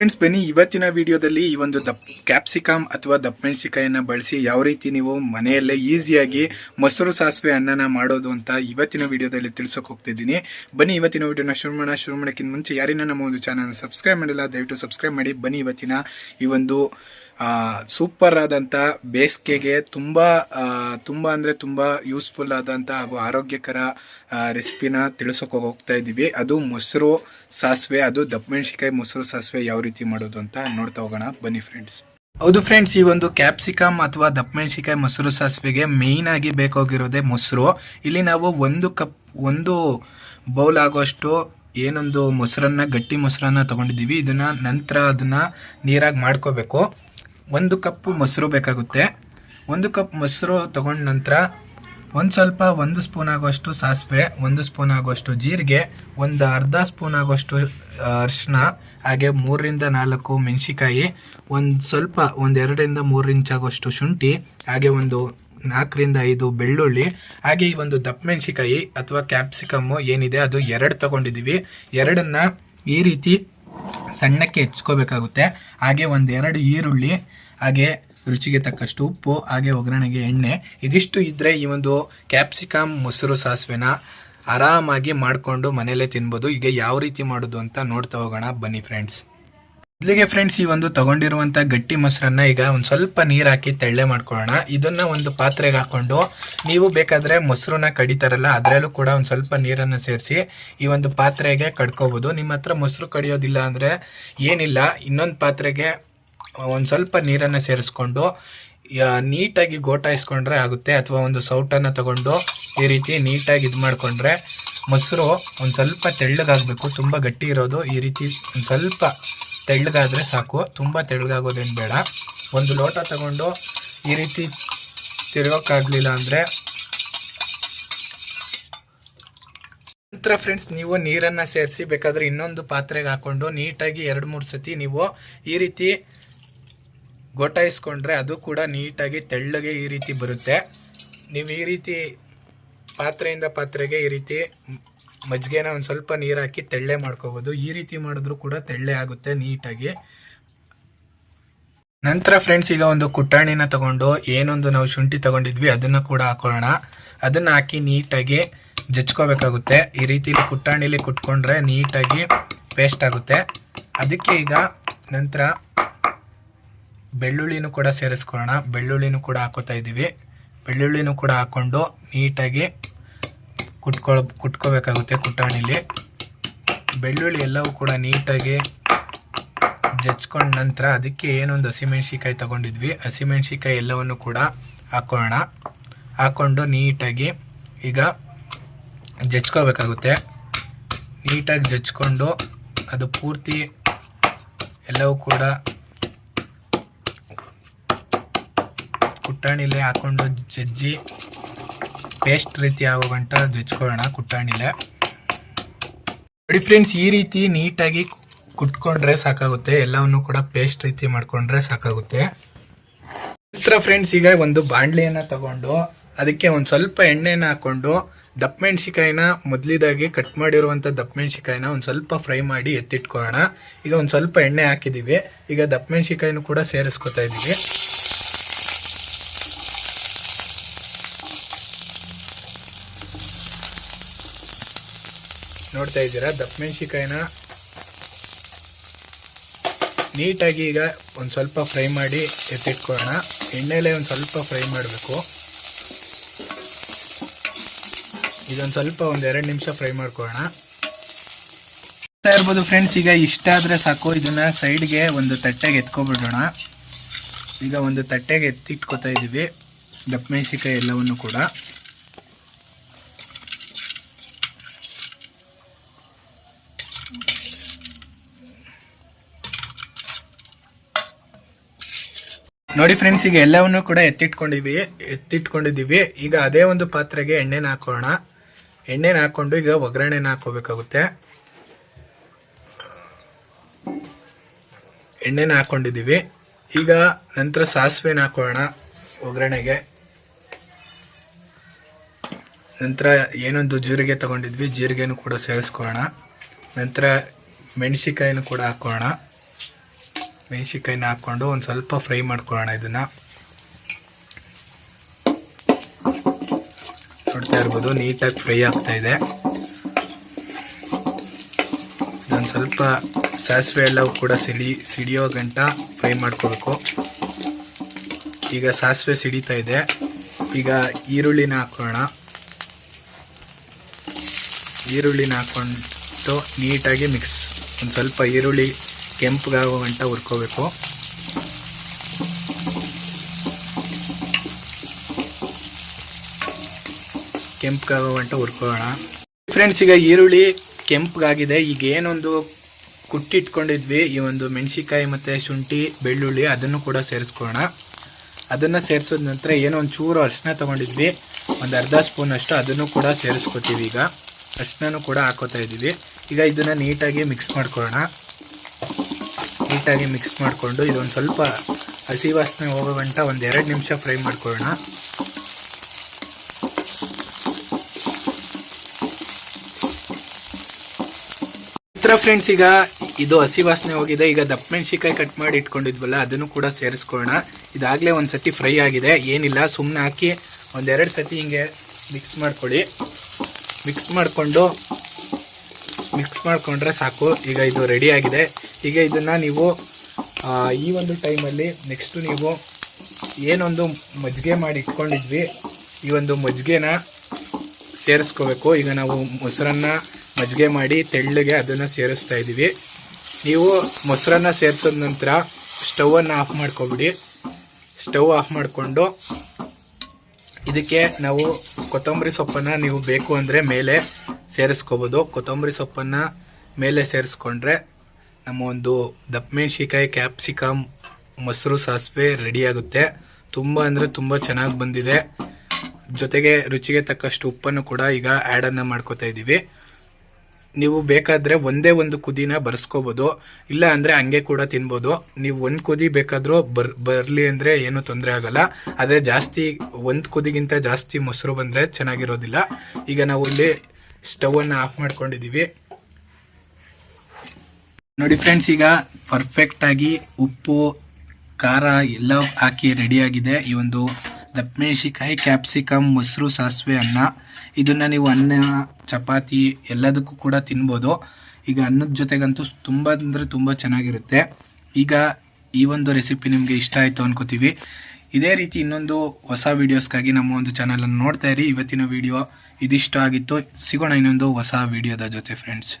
Friends ಬನ್ನಿ, ಇವತ್ತಿನ ವಿಡಿಯೋದಲ್ಲಿ ಈ ಒಂದು ದಪ್ ಕ್ಯಾಪ್ಸಿಕಮ್ ಅಥವಾ ದಪ್ಪ ಮೆಣಸಿಕಾಯನ್ನು ಬಳಸಿ ಯಾವ ರೀತಿ ನೀವು ಮನೆಯಲ್ಲೇ ಈಸಿಯಾಗಿ ಮೊಸರು ಸಾಸಿವೆ ಅನ್ನನ ಮಾಡೋದು ಅಂತ ಇವತ್ತಿನ ವಿಡಿಯೋದಲ್ಲಿ ತಿಳಿಸೋಕೆ ಹೋಗ್ತಿದ್ದೀನಿ. ಬನ್ನಿ, ಇವತ್ತಿನ ವಿಡಿಯೋನ ಶುರು ಮಾಡೋಣ. ಶುರು ಮಾಡೋಕ್ಕಿಂತ ಮುಂಚೆ ಯಾರಿನ ನಮ್ಮ ಒಂದು ಚಾನಲ್ ಸಬ್ಸ್ಕ್ರೈಬ್ ಮಾಡಿಲ್ಲ, ದಯವಿಟ್ಟು ಸಬ್ಸ್ಕ್ರೈಬ್ ಮಾಡಿ. ಬನ್ನಿ, ಇವತ್ತಿನ ಈ ಒಂದು ಸೂಪರ್ ಆದಂಥ ಬೇಸಿಗೆಗೆ ತುಂಬ ತುಂಬ ಅಂದರೆ ತುಂಬ ಯೂಸ್ಫುಲ್ ಆದಂಥ ಹಾಗೂ ಆರೋಗ್ಯಕರ ರೆಸಿಪಿನ ತಿಳಿಸೋಕೆ ಹೋಗ್ತಾ ಇದ್ದೀವಿ ಅದು ಮೊಸರು ಸಾಸಿವೆ, ಅದು ದಪ್ಪ ದಪ್ಪಮೆಣಸಿಕಾಯಿ ಮೊಸರು ಸಾಸಿವೆ ಯಾವ ರೀತಿ ಮಾಡೋದು ಅಂತ ನೋಡ್ತಾ ಹೋಗೋಣ. ಬನ್ನಿ ಫ್ರೆಂಡ್ಸ್ ಹೌದು ಫ್ರೆಂಡ್ಸ್ ಈ ಒಂದು ಕ್ಯಾಪ್ಸಿಕಮ್ ಅಥವಾ ದಪ್ಪ ದಪ್ಪಮೆಣಸಿಕಾಯಿ ಮೊಸರು ಸಾಸಿವೆಗೆ ಮೇಯ್ನ್ ಆಗಿ ಬೇಕಾಗಿರೋದೇ ಮೊಸರು. ಇಲ್ಲಿ ನಾವು ಒಂದು ಕಪ್, ಒಂದು ಬೌಲ್ ಆಗೋಷ್ಟು ಏನೊಂದು ಮೊಸರನ್ನ, ಗಟ್ಟಿ ಮೊಸರನ್ನ ತಗೊಂಡಿದ್ದೀವಿ. ಇದನ್ನ ನಂತರ ಅದನ್ನ ನೀರಾಗಿ ಮಾಡ್ಕೋಬೇಕು. ಒಂದು ಕಪ್ಪು ಮೊಸರು ಬೇಕಾಗುತ್ತೆ. ಒಂದು ಕಪ್ ಮೊಸರು ತಗೊಂಡ ನಂತರ ಒಂದು ಸ್ವಲ್ಪ ಒಂದು ಸ್ಪೂನ್ ಆಗುವಷ್ಟು ಸಾಸಿವೆ, ಒಂದು ಸ್ಪೂನ್ ಆಗುವಷ್ಟು ಜೀರಿಗೆ, ಒಂದು ಅರ್ಧ ಸ್ಪೂನ್ ಆಗುವಷ್ಟು ಅರಿಶಿನ ಹಾಗೆ ಮೂರರಿಂದ ನಾಲ್ಕು ಮೆಣಸಿಕಾಯಿ ಒಂದು ಸ್ವಲ್ಪ ಒಂದು ಎರಡರಿಂದ ಮೂರು ಆಗುವಷ್ಟು ಶುಂಠಿ, ಹಾಗೆ ಒಂದು ನಾಲ್ಕರಿಂದ ಐದು ಬೆಳ್ಳುಳ್ಳಿ, ಹಾಗೆ ಈ ಒಂದು ದಪ್ಪ ಮೆಣಸಿಕಾಯಿ ಅಥವಾ ಕ್ಯಾಪ್ಸಿಕಮ್ಮು ಏನಿದೆ ಅದು ಎರಡು ತಗೊಂಡಿದ್ದೀವಿ. ಎರಡನ್ನು ಈ ರೀತಿ ಸಣ್ಣಕ್ಕೆ ಹೆಚ್ಕೋಬೇಕಾಗುತ್ತೆ. ಹಾಗೆ ಒಂದೆರಡು ಈರುಳ್ಳಿ, ಹಾಗೆ ರುಚಿಗೆ ತಕ್ಕಷ್ಟು ಉಪ್ಪು, ಹಾಗೆ ಒಗ್ಗರಣೆಗೆ ಎಣ್ಣೆ. ಇದಿಷ್ಟು ಇದ್ದರೆ ಈ ಒಂದು ಕ್ಯಾಪ್ಸಿಕಮ್ ಮೊಸರು ಸಾಸಿವೆನ ಆರಾಮಾಗಿ ಮಾಡಿಕೊಂಡು ಮನೆಯಲ್ಲೇ ತಿನ್ಬೋದು. ಈಗ ಯಾವ ರೀತಿ ಮಾಡೋದು ಅಂತ ನೋಡ್ತಾ ಹೋಗೋಣ. ಬನ್ನಿ ಫ್ರೆಂಡ್ಸ್ ಮೊದಲಿಗೆ ಫ್ರೆಂಡ್ಸ್ ಈ ಒಂದು ತಗೊಂಡಿರುವಂತ ಗಟ್ಟಿ ಮೊಸರನ್ನ ಈಗ ಒಂದು ಸ್ವಲ್ಪ ನೀರು ಹಾಕಿ ತೆಳ್ಳೆ ಮಾಡ್ಕೊಳ್ಳೋಣ. ಇದನ್ನ ಒಂದು ಪಾತ್ರೆಗೆ ಹಾಕೊಂಡು ನೀವು ಬೇಕಾದ್ರೆ ಮೊಸರನ್ನ ಕಡಿತಾರಲ್ಲ ಅದರಲ್ಲೂ ಕೂಡ ಒಂದು ಸ್ವಲ್ಪ ನೀರನ್ನು ಸೇರಿಸಿ ಈ ಒಂದು ಪಾತ್ರೆಗೆ ಕಡ್ಕೋಬಹುದು ನಿಮ್ಮ ಹತ್ರ ಮೊಸರು ಕಡಿಯೋದಿಲ್ಲ ಅಂದ್ರೆ ಏನಿಲ್ಲ. ಇನ್ನೊಂದು ಪಾತ್ರೆಗೆ ಒಂದು ಸ್ವಲ್ಪ ನೀರನ್ನು ಸೇರಿಸ್ಕೊಂಡು ನೀಟಾಗಿ ಗೋಟಾಯಿಸ್ಕೊಂಡ್ರೆ ಆಗುತ್ತೆ. ಅಥವಾ ಒಂದು ಸೌಟನ್ನು ತಗೊಂಡು ಈ ರೀತಿ ನೀಟಾಗಿ ಇದು ಮಾಡಿಕೊಂಡ್ರೆ ಮೊಸರು ಒಂದು ಸ್ವಲ್ಪ ತೆಳ್ಳಗಾಗಬೇಕು. ತುಂಬ ಗಟ್ಟಿ ಇರೋದು. ಈ ರೀತಿ ಒಂದು ಸ್ವಲ್ಪ ತೆಳ್ಳಗಾದರೆ ಸಾಕು. ತುಂಬ ತೆಳ್ಳಗಾಗೋದೇನು ಬೇಡ. ಒಂದು ಲೋಟ ತಗೊಂಡು ಈ ರೀತಿ ತಿರುಗೋಕ್ಕಾಗಲಿಲ್ಲ ಅಂದರೆ ನಂತರ ಫ್ರೆಂಡ್ಸ್ ನೀವು ನೀರನ್ನು ಸೇರಿಸಿ ಬೇಕಾದರೆ ಇನ್ನೊಂದು ಪಾತ್ರೆಗೆ ಹಾಕ್ಕೊಂಡು ನೀಟಾಗಿ ಎರಡು, ಮೂರು ಸತಿ ನೀವು ಈ ರೀತಿ ಗೊಟಾಯಿಸ್ಕೊಂಡ್ರೆ ಅದು ಕೂಡ ನೀಟಾಗಿ ತೆಳ್ಳಗೆ ಈ ರೀತಿ ಬರುತ್ತೆ. ನೀವು ಈ ರೀತಿ ಪಾತ್ರೆಯಿಂದ ಪಾತ್ರೆಗೆ ಈ ರೀತಿ ಮಜ್ಜಿಗೆನ ಒಂದು ಸ್ವಲ್ಪ ನೀರು ಹಾಕಿ ತೆಳ್ಳೆ ಮಾಡ್ಕೋಬೋದು. ಈ ರೀತಿ ಮಾಡಿದ್ರು ಕೂಡ ತೆಳ್ಳೆ ಆಗುತ್ತೆ ನೀಟಾಗಿ. ನಂತರ ಫ್ರೆಂಡ್ಸ್ ಈಗ ಒಂದು ಕುಟ್ಟಾಣಿನ ತಗೊಂಡು ಏನೊಂದು ನಾವು ಶುಂಠಿ ತಗೊಂಡಿದ್ವಿ, ಅದನ್ನ ಕೂಡ ಹಾಕೊಳ್ಳೋಣ. ಅದನ್ನ ಹಾಕಿ ನೀಟಾಗಿ ಜಚ್ಕೋಬೇಕಾಗುತ್ತೆ ಈ ರೀತಿ ಕುಟ್ಟಾಣಿಲಿ ಕುಟ್ಕೊಂಡ್ರೆ ನೀಟಾಗಿ ಪೇಸ್ಟ್ ಆಗುತ್ತೆ. ಅದಕ್ಕೆ ಈಗ ನಂತರ ಬೆಳ್ಳುಳ್ಳಿನೂ ಕೂಡ ಸೇರಿಸ್ಕೊಳ್ಳೋಣ. ಬೆಳ್ಳುಳ್ಳಿನೂ ಕೂಡ ಹಾಕೋತಾ ಇದ್ದೀವಿ ಬೆಳ್ಳುಳ್ಳಿನೂ ಕೂಡ ಹಾಕೊಂಡು ನೀಟಾಗಿ ಕುಟ್ಕೊಳ್, ಕುಟ್ಕೋಬೇಕಾಗುತ್ತೆ ಕುಟಾಣಿಲಿ ಬೆಳ್ಳುಳ್ಳಿ ಎಲ್ಲವೂ ಕೂಡ ನೀಟಾಗಿ ಜಚ್ಕೊಂಡ ನಂತರ ಅದಕ್ಕೆ ಏನೊಂದು ಹಸಿಮೆಣ್ಸಿಕಾಯಿ ತಗೊಂಡಿದ್ವಿ. ಹಸಿಮೆಣ್ಸಿಕಾಯಿ ಎಲ್ಲವನ್ನು ಕೂಡ ಹಾಕೊಳ್ಳೋಣ. ಹಾಕ್ಕೊಂಡು ನೀಟಾಗಿ ಈಗ ಜಚ್ಕೋಬೇಕಾಗುತ್ತೆ ನೀಟಾಗಿ ಜಚ್ಕೊಂಡು ಅದು ಪೂರ್ತಿ ಎಲ್ಲವೂ ಕೂಡ ಕುಟ್ಟಾಣಿಲೆ ಹಾಕೊಂಡು ಜಜ್ಜಿ ಪೇಸ್ಟ್ ರೀತಿ ಆಗೋಗಂಟ ಜಚ್ಕೊಳ್ಳೋಣ ಕುಟ್ಟಾಣಿಲೆ. ನೋಡಿ ಫ್ರೆಂಡ್ಸ್ ಈ ರೀತಿ ನೀಟಾಗಿ ಕುಟ್ಕೊಂಡ್ರೆ ಸಾಕಾಗುತ್ತೆ. ಎಲ್ಲವನ್ನು ಕೂಡ ಪೇಸ್ಟ್ ರೀತಿ ಮಾಡ್ಕೊಂಡ್ರೆ ಸಾಕಾಗುತ್ತೆ. ನಂತರ ಫ್ರೆಂಡ್ಸ್ ಈಗ ಒಂದು ಬಾಣಲಿಯನ್ನ ತಗೊಂಡು, ಅದಕ್ಕೆ ಒಂದು ಸ್ವಲ್ಪ ಎಣ್ಣೆನ ಹಾಕ್ಕೊಂಡು ದಪ್ಪ ಮೆಣಸಿಕಾಯಿನ ಮೊದಲಿದಾಗಿ ಕಟ್ ಮಾಡಿರುವಂಥ ದಪ್ಪ ಮೆಣಸಿಕಾಯಿನ ಒಂದು ಸ್ವಲ್ಪ ಫ್ರೈ ಮಾಡಿ ಎತ್ತಿಟ್ಕೊಳ್ಳೋಣ. ಈಗ ಒಂದು ಸ್ವಲ್ಪ ಎಣ್ಣೆ ಹಾಕಿದ್ದೀವಿ ಈಗ ದಪ್ಪ ಮೆಣಸಿಕಾಯಿನೂ ಕೂಡ ಸೇರಿಸ್ಕೊತಾ ಇದ್ದೀವಿ ನೋಡ್ತಾ ಇದ್ದೀರಾ? ದಪ್ಪ ಮೆಣಸಿಕಾಯಿನ ನೀಟಾಗಿ ಈಗ ಒಂದು ಸ್ವಲ್ಪ ಫ್ರೈ ಮಾಡಿ ಎತ್ತಿಟ್ಕೊಳ್ಳೋಣ. ಎಣ್ಣೆಲೆ ಒಂದು ಸ್ವಲ್ಪ ಫ್ರೈ ಮಾಡಬೇಕು. ಇದೊಂದು ಸ್ವಲ್ಪ ಒಂದು ಎರಡು ನಿಮಿಷ ಫ್ರೈ ಮಾಡ್ಕೊಳ್ಳೋಣ. ಇರ್ಬೋದು ಫ್ರೆಂಡ್ಸ್ ಈಗ ಇಷ್ಟ ಆದರೆ ಸಾಕು. ಇದನ್ನ ಸೈಡ್ಗೆ ಒಂದು ತಟ್ಟೆಗೆ ಎತ್ಕೊಬಿಡೋಣ. ಈಗ ಒಂದು ತಟ್ಟೆಗೆ ಎತ್ತಿಟ್ಕೊತಾ ಇದ್ದೀವಿ ದಪ್ಪ ಮೆಣಸಿಕಾಯಿ ಎಲ್ಲವನ್ನು ಕೂಡ. ನೋಡಿ ಫ್ರೆಂಡ್ಸ್ ಈಗ ಎಲ್ಲವನ್ನು ಕೂಡ ಎತ್ತಿಟ್ಕೊಂಡಿವಿ ಎತ್ತಿಟ್ಕೊಂಡಿದ್ದೀವಿ ಈಗ ಅದೇ ಒಂದು ಪಾತ್ರೆಗೆ ಎಣ್ಣೆನ ಹಾಕೋಣ. ಎಣ್ಣೆನ ಹಾಕೊಂಡು ಈಗ ಒಗ್ಗರಣೆನ ಹಾಕೋಬೇಕಾಗುತ್ತೆ ಎಣ್ಣೆನ ಹಾಕೊಂಡಿದ್ದೀವಿ ಈಗ ನಂತರ ಸಾಸಿವೆನ ಹಾಕೋಣ ಒಗ್ಗರಣೆಗೆ. ನಂತರ ಏನೊಂದು ಜೀರಿಗೆ ತಗೊಂಡಿದ್ವಿ, ಜೀರಿಗೆನೂ ಕೂಡ ಸೇರಿಸ್ಕೊಳ್ಳೋಣ. ನಂತರ ಮೆಣಸಿಕಾಯಿನೂ ಕೂಡ ಹಾಕೋಣ ಮೆಣಸಿನ್ಕಾಯಿನ ಹಾಕ್ಕೊಂಡು ಒಂದು ಸ್ವಲ್ಪ ಫ್ರೈ ಮಾಡ್ಕೊಳ್ಳೋಣ ಇದನ್ನು. ನೋಡ್ತಾ ಇರ್ಬೋದು, ನೀಟಾಗಿ ಫ್ರೈ ಆಗ್ತಾ ಇದೆ. ಇದೊಂದು ಸ್ವಲ್ಪ ಸಾಸಿವೆ ಎಲ್ಲ ಕೂಡ ಸಿಡಿ ಸಿಡಿಯೋ ಗಂಟ ಫ್ರೈ ಮಾಡ್ಕೋಬೇಕು. ಈಗ ಸಾಸಿವೆ ಸಿಡಿತಾ ಇದೆ. ಈಗ ಈರುಳ್ಳಿನ ಹಾಕೋಣ ಈರುಳ್ಳಿನ ಹಾಕ್ಕೊಂಡು ನೀಟಾಗಿ ಮಿಕ್ಸ್, ಒಂದು ಸ್ವಲ್ಪ ಈರುಳ್ಳಿ ಕೆಂಪಗಾಗೋ ಗಂಟ ಹುರ್ಕೋಬೇಕು. ಕೆಂಪಗಾಗೋ ಗಂಟ ಹುರ್ಕೊಳ್ಳೋಣ. ಫ್ರೆಂಡ್ಸ್ ಈಗ ಈರುಳ್ಳಿ ಕೆಂಪಗಾಗಿದೆ. ಈಗ ಏನೊಂದು ಕುಟ್ಟಿಟ್ಕೊಂಡಿದ್ವಿ. ಈ ಒಂದು ಮೆಣಸಿಕಾಯಿ ಮತ್ತು ಶುಂಠಿ, ಬೆಳ್ಳುಳ್ಳಿ ಅದನ್ನು ಕೂಡ ಸೇರಿಸ್ಕೊಳ್ಳೋಣ. ಅದನ್ನು ಸೇರಿಸಿದ ನಂತರ ಏನೋ ಒಂದು ಚೂರು ಅರಿಶಿನ ತೊಗೊಂಡಿದ್ವಿ. ಒಂದು ಅರ್ಧ ಸ್ಪೂನ್ ಅಷ್ಟು ಅದನ್ನು ಕೂಡ ಸೇರಿಸ್ಕೊತೀವಿ ಈಗ. ಅರಿಶಿನೂ ಕೂಡ ಹಾಕೋತಾ ಇದ್ದೀವಿ. ಈಗ ಇದನ್ನು ನೀಟಾಗಿ ಮಿಕ್ಸ್ ಮಾಡ್ಕೊಳ್ಳೋಣ. ನೀಟಾಗಿ ಮಿಕ್ಸ್ ಮಾಡಿಕೊಂಡು ಇದೊಂದು ಸ್ವಲ್ಪ ಹಸಿ ವಾಸನೆ ಹೋಗೋ ಗಂಟ ಒಂದು ಎರಡು ನಿಮಿಷ ಫ್ರೈ ಮಾಡ್ಕೊಳ್ಳೋಣ. ಹತ್ರ ಫ್ರೆಂಡ್ಸ್ ಈಗ ಇದು ಹಸಿ ವಾಸನೆ ಹೋಗಿದೆ. ಈಗ ದಪ್ಪ ಮೆಣಸಿಕಾಯಿ ಕಟ್ ಮಾಡಿ ಇಟ್ಕೊಂಡಿದ್ವಲ್ಲ, ಅದನ್ನು ಕೂಡ ಸೇರಿಸ್ಕೊಳ್ಳೋಣ. ಇದಾಗಲೇ ಒಂದು ಸತಿ ಫ್ರೈ ಆಗಿದೆ. ಏನಿಲ್ಲ ಸುಮ್ಮನೆ ಹಾಕಿ ಒಂದೆರಡು ಸತಿ ಹಿಂಗೆ ಮಿಕ್ಸ್ ಮಾಡ್ಕೊಳ್ಳಿ. ಮಿಕ್ಸ್ ಮಾಡಿಕೊಂಡು ಮಿಕ್ಸ್ ಮಾಡಿಕೊಂಡ್ರೆ ಸಾಕು. ಈಗ ಇದು ರೆಡಿ ಆಗಿದೆ. ಈಗ ಇದನ್ನು ನೀವು ಈ ಒಂದು ಟೈಮಲ್ಲಿ ನೆಕ್ಸ್ಟು ನೀವು ಏನೊಂದು ಮಜ್ಜಿಗೆ ಮಾಡಿ ಇಟ್ಕೊಂಡಿದ್ವಿ, ಈ ಒಂದು ಮಜ್ಜಿಗೆನ ಸೇರಿಸ್ಕೋಬೇಕು. ಈಗ ನಾವು ಮೊಸರನ್ನ ಮಜ್ಜಿಗೆ ಮಾಡಿ ತೆಳ್ಳಗೆ ಅದನ್ನು ಸೇರಿಸ್ತಾ ಇದ್ದೀವಿ. ನೀವು ಮೊಸರನ್ನ ಸೇರಿಸಿದ ನಂತರ ಸ್ಟವನ್ನು ಆಫ್ ಮಾಡ್ಕೊಬಿಡಿ. ಸ್ಟವ್ ಆಫ್ ಮಾಡಿಕೊಂಡು ಇದಕ್ಕೆ ನಾವು ಕೊತ್ತಂಬರಿ ಸೊಪ್ಪನ್ನು ನೀವು ಬೇಕು ಅಂದರೆ ಮೇಲೆ ಸೇರಿಸ್ಕೋಬೋದು. ಕೊತ್ತಂಬರಿ ಸೊಪ್ಪನ್ನು ಮೇಲೆ ಸೇರಿಸ್ಕೊಂಡ್ರೆ ನಮ್ಮ ಒಂದು ದಪ್ಪ ಮೆಣಸಿಕಾಯಿ ಕ್ಯಾಪ್ಸಿಕಮ್ ಮೊಸರು ಸಾಸಿವೆ ರೆಡಿ ಆಗುತ್ತೆ. ತುಂಬ ಅಂದರೆ ತುಂಬ ಚೆನ್ನಾಗಿ ಬಂದಿದೆ. ಜೊತೆಗೆ ರುಚಿಗೆ ತಕ್ಕಷ್ಟು ಉಪ್ಪನ್ನು ಕೂಡ ಈಗ ಆ್ಯಡನ್ನು ಮಾಡ್ಕೋತಾ ಇದ್ದೀವಿ. ನೀವು ಬೇಕಾದರೆ ಒಂದೇ ಒಂದು ಕುದಿನ ಬರ್ಸ್ಕೋಬೋದು. ಇಲ್ಲ ಅಂದರೆ ಹಂಗೆ ಕೂಡ ತಿನ್ಬೋದು. ನೀವು ಒಂದು ಕುದಿ ಬೇಕಾದರೂ ಬರ್, ಬರಲಿ ಅಂದರೆ ಏನೂ ತೊಂದರೆ ಆಗೋಲ್ಲ. ಆದರೆ ಜಾಸ್ತಿ, ಒಂದು ಕುದಿಗಿಂತ ಜಾಸ್ತಿ ಮೊಸರು ಬಂದರೆ ಚೆನ್ನಾಗಿರೋದಿಲ್ಲ. ಈಗ ನಾವು ಇಲ್ಲಿ ಸ್ಟವನ್ನು ಆಫ್ ಮಾಡ್ಕೊಂಡಿದ್ದೀವಿ. ನೋಡಿ ಫ್ರೆಂಡ್ಸ್ ಈಗ ಪರ್ಫೆಕ್ಟಾಗಿ ಉಪ್ಪು, ಖಾರ ಎಲ್ಲ ಹಾಕಿ ರೆಡಿಯಾಗಿದೆ ಈ ಒಂದು ದಪ್ಪ ಮೆಣಸಿಕಾಯಿ ಕ್ಯಾಪ್ಸಿಕಮ್ ಮೊಸರು, ಸಾಸಿವೆ, ಅನ್ನ. ಇದನ್ನು ನೀವು ಅನ್ನ, ಚಪಾತಿ ಎಲ್ಲದಕ್ಕೂ ಕೂಡ ತಿನ್ಬೋದು. ಈಗ ಅನ್ನದ ಜೊತೆಗಂತೂ ತುಂಬ ಅಂದರೆ ತುಂಬ ಚೆನ್ನಾಗಿರುತ್ತೆ. ಈಗ ಈ ಒಂದು ರೆಸಿಪಿ ನಿಮಗೆ ಇಷ್ಟ ಆಯಿತು ಅನ್ಕೋತೀವಿ. ಇದೇ ರೀತಿ ಇನ್ನೊಂದು ಹೊಸ ವೀಡಿಯೋಸ್ಗಾಗಿ ನಮ್ಮ ಒಂದು ಚಾನಲನ್ನು ನೋಡ್ತಾ ಇರಿ. ಇವತ್ತಿನ ವಿಡಿಯೋ ಇದಿಷ್ಟ ಆಗಿತ್ತು. ಸಿಗೋಣ ಇನ್ನೊಂದು ಹೊಸ ವಿಡಿಯೋದ ಜೊತೆ ಫ್ರೆಂಡ್ಸ್